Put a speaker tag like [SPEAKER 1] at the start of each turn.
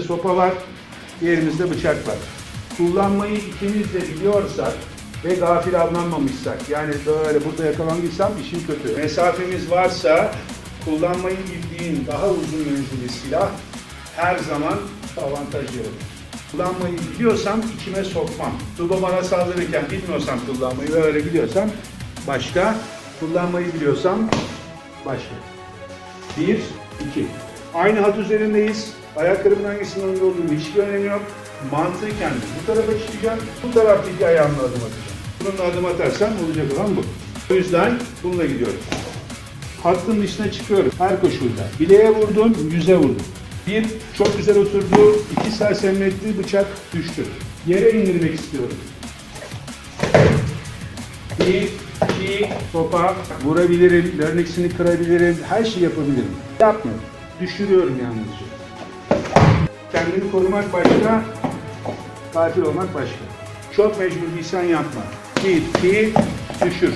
[SPEAKER 1] sopa var, diğerimizde bıçak var. Kullanmayı ikimiz de biliyorsak ve gafil avlanmamışsak, yani böyle burada yakalandıysam işim kötü. Mesafemiz varsa kullanmayı bildiğin daha uzun menzilli silah her zaman avantaj verir. Kullanmayı biliyorsam içime sokmam. Tuba bana saldırırken bilmiyorsam kullanmayı ve öyle biliyorsam başka. Kullanmayı biliyorsam başka. Bir, iki. Aynı hat üzerindeyiz. Ayaklarımın hangisinin önünde olduğunu hiçbir önemi yok. Mantıken bu tarafa çıkacağım, bu taraftaki ayağımla adım atacağım. Bununla adım atarsam olacak olan bu. O yüzden bununla gidiyorum. Hattın dışına çıkıyorum her koşulda. Bileğe vurdum, yüze vurdum. Bir, çok güzel oturdu. iki sersemletti, bıçak düştü. Yere indirmek istiyorum. Bir, iki, topa vurabilirim, lörneksini kırabilirim, her şeyi yapabilirim. Yapmıyorum. Düşürüyorum yalnızca. Kendini korumak başka, katil olmak başka. Çok mecbur değilsen yapma. Bir, iki, düşür.